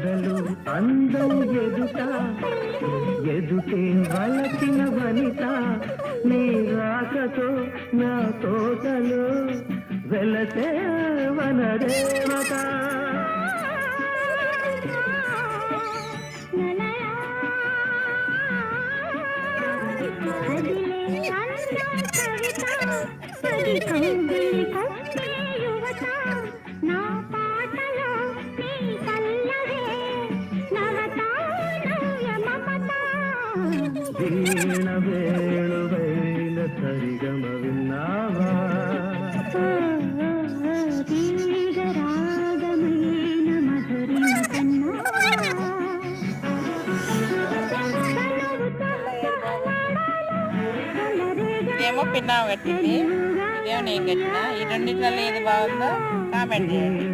ఎదలు అందం ఎదుట ఎదుటే వలచిన వనిత నీ రాకతో నా తోటలో వెలసే వనదేవత నా వీణ వేణు వేణువైన సరిగమ విన్నావా తీగరాగమైన ఇదేమో పిన్నావు కట్టింది. ఇదేమో నేను కట్టినా. ఈ రెండింటిలో ఏది బాగుందో కామెంట్ చేయండి.